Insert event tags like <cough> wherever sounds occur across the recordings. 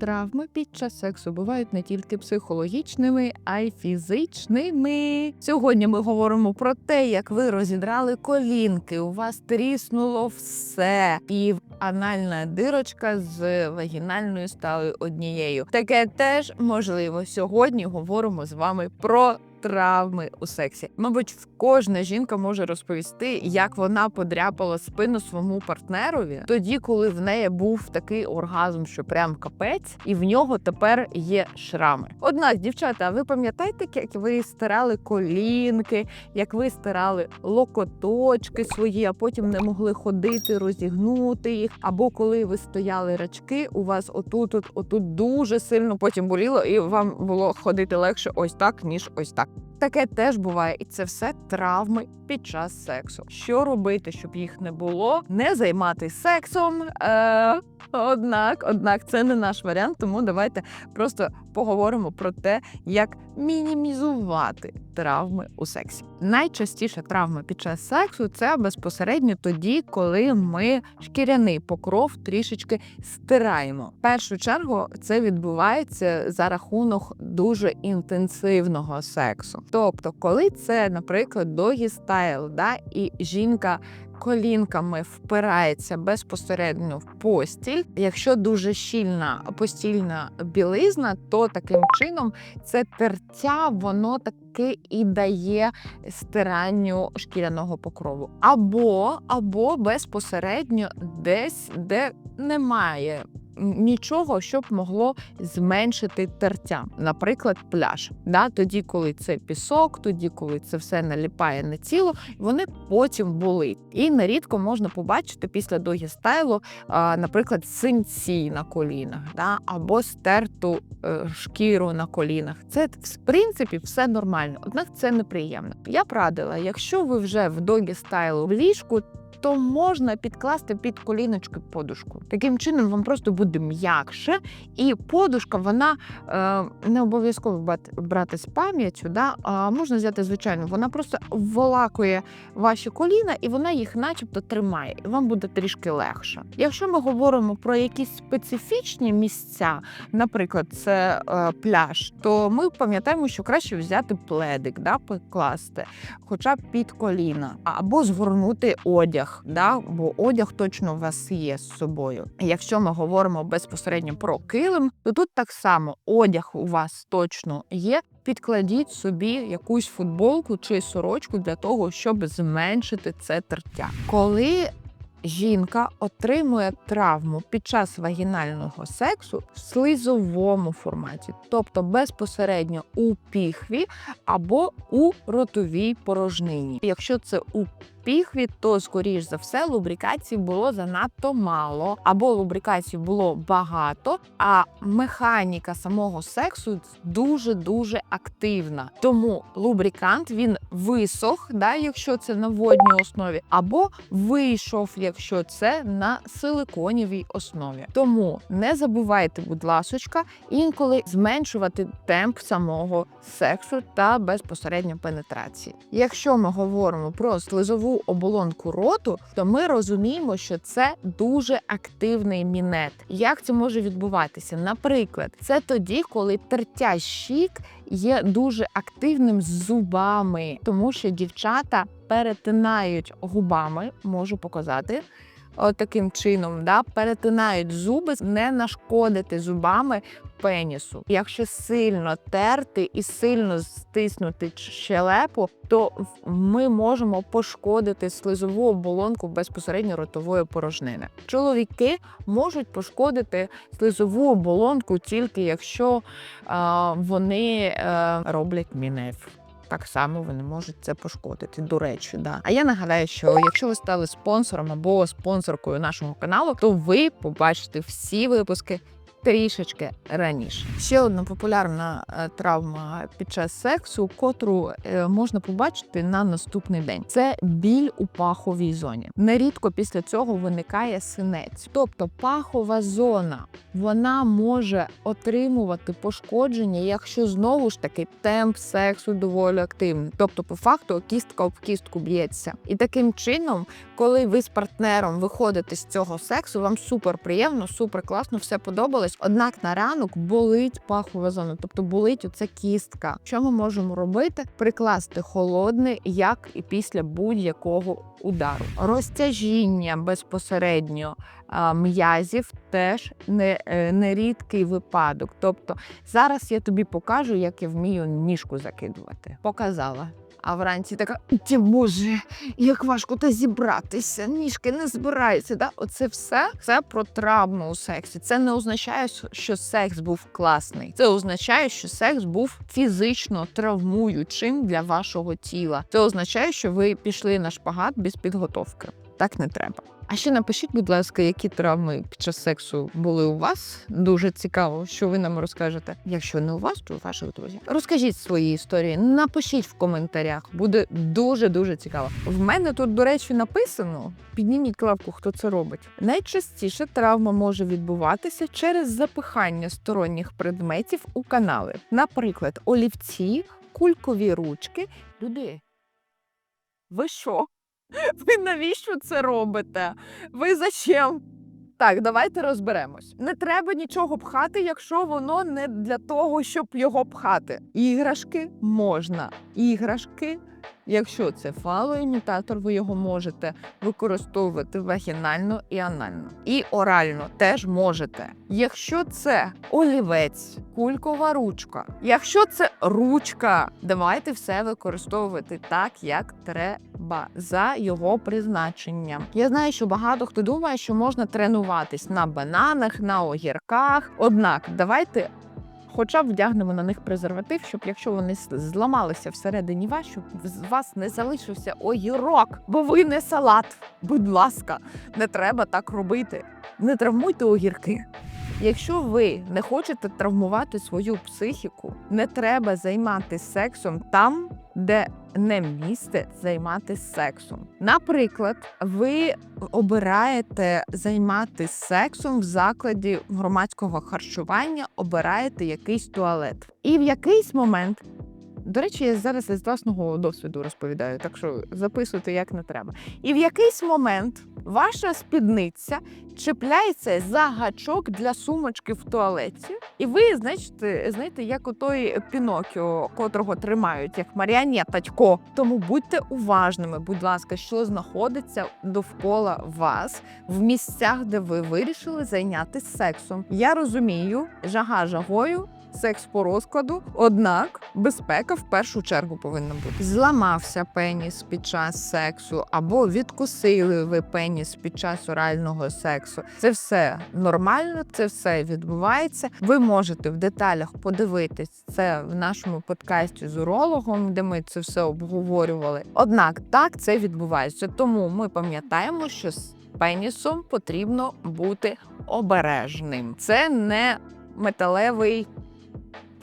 Травми під час сексу бувають не тільки психологічними, а й фізичними. Сьогодні ми говоримо про те, як ви розідрали колінки, у вас тріснуло все, і анальна дирочка з вагінальною стали однією. Таке теж можливо. Сьогодні говоримо з вами про. Травми у сексі, мабуть, кожна жінка може розповісти, як вона подряпала спину своєму партнерові тоді, коли в неї був такий оргазм, що прям капець, і в нього тепер є шрами. Однак, дівчата, а ви пам'ятаєте, як ви стирали колінки, як ви стирали локоточки свої, а потім не могли ходити, розігнути їх. Або коли ви стояли рачки, у вас отут, от, отут дуже сильно потім боліло, і вам було ходити легше ось так, ніж ось так. Таке теж буває, і це все травми під час сексу. Що робити, щоб їх не було? Не займатися сексом. Е- однак, однак, це не наш варіант, тому давайте просто поговоримо про те, як мінімізувати травми у сексі. Найчастіше травми під час сексу це безпосередньо тоді, коли ми шкіряний покров трішечки стираємо. В першу чергу це відбувається за рахунок дуже інтенсивного сексу. Тобто, коли це, наприклад, догі стайл, да, і жінка. Колінками впирається безпосередньо в постіль. Якщо дуже щільна постільна білизна, то таким чином це тертя, воно таки і дає стиранню шкіряного покрову. Або, або безпосередньо десь, де немає нічого, щоб могло зменшити тертя, наприклад, пляж. Да? Тоді, коли це пісок, тоді, коли це все наліпає на тіло, вони потім болить. І нерідко можна побачити після догі стайлу, наприклад, синці на колінах, да? або стерту е, шкіру на колінах. Це в принципі все нормально, однак це неприємно. Я б радила, якщо ви вже в догі стайлу в ліжку то можна підкласти під коліночки подушку. Таким чином вам просто буде м'якше, і подушка вона е, не обов'язково брати з пам'яттю, да, а можна взяти звичайно, вона просто волакує ваші коліна і вона їх, начебто, тримає. І вам буде трішки легше. Якщо ми говоримо про якісь специфічні місця, наприклад, це е, пляж, то ми пам'ятаємо, що краще взяти пледик, да, покласти, хоча б під коліна, або згорнути одяг да, бо одяг точно у вас є з собою. Якщо ми говоримо безпосередньо про килим, то тут так само одяг у вас точно є. Підкладіть собі якусь футболку чи сорочку для того, щоб зменшити це тертя. Коли жінка отримує травму під час вагінального сексу в слизовому форматі, тобто безпосередньо у піхві або у ротовій порожнині. Якщо це у піхві, то скоріш за все лубрикації було занадто мало, або лубрикації було багато, а механіка самого сексу дуже дуже активна. Тому лубрикант він висох, да, якщо це на водній основі, або вийшов, якщо це на силиконівій основі. Тому не забувайте, будь ласочка, інколи зменшувати темп самого сексу та безпосередньо пенетрації. Якщо ми говоримо про слизову оболонку роту, то ми розуміємо, що це дуже активний мінет. Як це може відбуватися? Наприклад, це тоді, коли тертя щік є дуже активним з зубами, тому що дівчата перетинають губами, можу показати. Таким чином, да, перетинають зуби, не нашкодити зубами пенісу. Якщо сильно терти і сильно стиснути щелепу, то ми можемо пошкодити слизову оболонку безпосередньо ротової порожнини. Чоловіки можуть пошкодити слизову оболонку тільки якщо а, вони е, роблять мінеф так само вони можуть це пошкодити. До речі, да. А я нагадаю, що якщо ви стали спонсором або спонсоркою нашого каналу, то ви побачите всі випуски трішечки раніше. Ще одна популярна е, травма під час сексу, котру е, можна побачити на наступний день. Це біль у паховій зоні. Нерідко після цього виникає синець, тобто пахова зона вона може отримувати пошкодження, якщо знову ж таки темп сексу доволі активний. Тобто, по факту, кістка об кістку б'ється. І таким чином, коли ви з партнером виходите з цього сексу, вам супер приємно, супер класно, все подобалось Однак на ранок болить пахова зона, тобто болить оця кістка. Що ми можемо робити? Прикласти холодне, як і після будь-якого удару. Розтяжіння безпосередньо м'язів теж не, е, не рідкий випадок. Тобто зараз я тобі покажу, як я вмію ніжку закидувати. Показала. А вранці така «Ті боже, як важко та зібратися, ніжки не збираються. Да? Оце все це про травму у сексі. Це не означає, що секс був класний. Це означає, що секс був фізично травмуючим для вашого тіла. Це означає, що ви пішли на шпагат без підготовки. Так не треба. А ще напишіть, будь ласка, які травми під час сексу були у вас. Дуже цікаво, що ви нам розкажете. Якщо не у вас, то у ваших друзів. Розкажіть свої історії, напишіть в коментарях. Буде дуже дуже цікаво. В мене тут, до речі, написано: підніміть клавку, хто це робить. Найчастіше травма може відбуватися через запихання сторонніх предметів у канали, наприклад, олівці, кулькові ручки. Люди. Ви що? <laughs> Ви навіщо це робите? Ви зачем? Так, давайте розберемось. Не треба нічого пхати, якщо воно не для того, щоб його пхати. Іграшки можна. Іграшки, якщо це фалоімітатор, ви його можете використовувати вагінально і анально. І орально теж можете. Якщо це олівець, кулькова ручка, якщо це ручка, давайте все використовувати так, як треба за його призначенням. Я знаю, що багато хто думає, що можна тренуватись на бананах, на огірках. Однак, давайте. Хоча вдягнемо на них презерватив, щоб якщо вони зламалися всередині вас, щоб з вас не залишився огірок, бо ви не салат. Будь ласка, не треба так робити. Не травмуйте огірки. Якщо ви не хочете травмувати свою психіку, не треба займатися сексом там, де не місце займатися сексом. Наприклад, ви обираєте займатися сексом в закладі громадського харчування, обираєте якийсь туалет. І в якийсь момент. До речі, я зараз із власного досвіду розповідаю, так що записуйте як не треба. І в якийсь момент ваша спідниця чіпляється за гачок для сумочки в туалеті, і ви, значить, знаєте, як отой Пінокіо, котрого тримають, як маріонеточко. Тому будьте уважними, будь ласка, що знаходиться довкола вас в місцях, де ви вирішили зайнятися сексом. Я розумію, жага жагою. Секс по розкладу, однак безпека в першу чергу повинна бути. Зламався пеніс під час сексу, або відкусили ви пеніс під час орального сексу. Це все нормально, це все відбувається. Ви можете в деталях подивитись це в нашому подкасті з урологом, де ми це все обговорювали. Однак так це відбувається. Тому ми пам'ятаємо, що з пенісом потрібно бути обережним. Це не металевий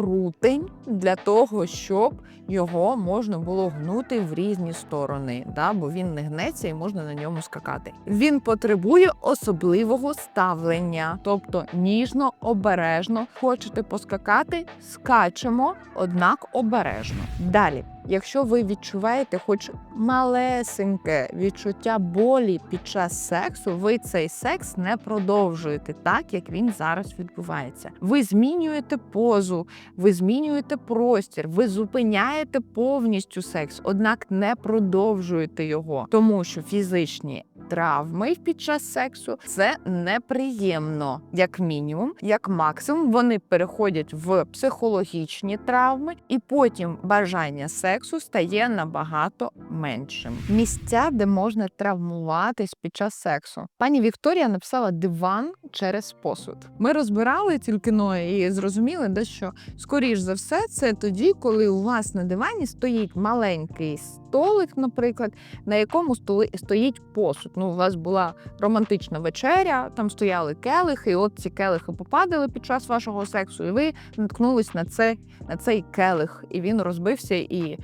прутень для того, щоб його можна було гнути в різні сторони, да, бо він не гнеться і можна на ньому скакати. Він потребує особливого ставлення, тобто ніжно, обережно. Хочете поскакати, скачемо, однак обережно. Далі. Якщо ви відчуваєте хоч малесеньке відчуття болі під час сексу, ви цей секс не продовжуєте так, як він зараз відбувається. Ви змінюєте позу, ви змінюєте простір, ви зупиняєте повністю секс, однак не продовжуєте його, тому що фізичні. Травми під час сексу це неприємно, як мінімум, як максимум, вони переходять в психологічні травми, і потім бажання сексу стає набагато меншим. Місця, де можна травмуватись під час сексу. Пані Вікторія написала диван через посуд. Ми розбирали тільки но і зрозуміли, де що скоріш за все, це тоді, коли у вас на дивані стоїть маленький столик, наприклад, на якому столи стоїть посуд. Ну, у вас була романтична вечеря, там стояли келихи, і от ці келихи попадали під час вашого сексу, і ви наткнулись на це на цей келих, і він розбився і.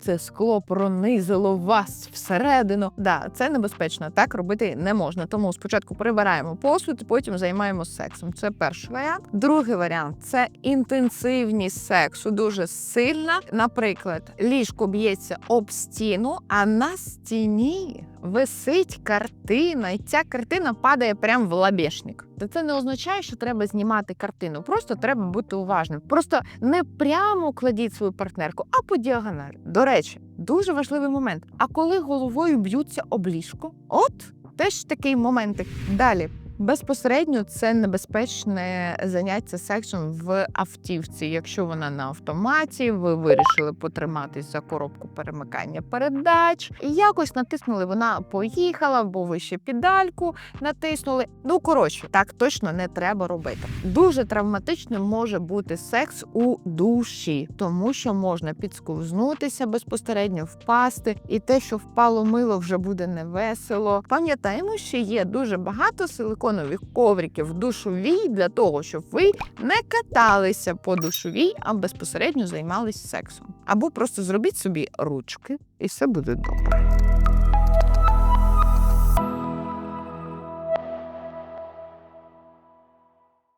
Це скло пронизило вас всередину. Да, це небезпечно. Так робити не можна. Тому спочатку прибираємо посуд, потім займаємося сексом. Це перший варіант. Другий варіант це інтенсивність сексу, дуже сильна. Наприклад, ліжко б'ється об стіну, а на стіні висить картина, і ця картина падає прямо в лабешник. Та це не означає, що треба знімати картину. Просто треба бути уважним. Просто не прямо кладіть свою партнерку, а по діагоналі. До речі, дуже важливий момент. А коли головою б'ються об ліжко, от теж такий моментик. Далі. Безпосередньо це небезпечне заняття сексом в автівці. Якщо вона на автоматі, ви вирішили потриматись за коробку перемикання передач і якось натиснули. Вона поїхала, бо ви ще педальку натиснули. Ну коротше, так точно не треба робити. Дуже травматичним може бути секс у душі, тому що можна підсковзнутися безпосередньо, впасти, і те, що впало мило, вже буде невесело. Пам'ятаємо, що є дуже багато силиконових ковриків в душовій для того, щоб ви не каталися по душовій, а безпосередньо займалися сексом. Або просто зробіть собі ручки, і все буде добре.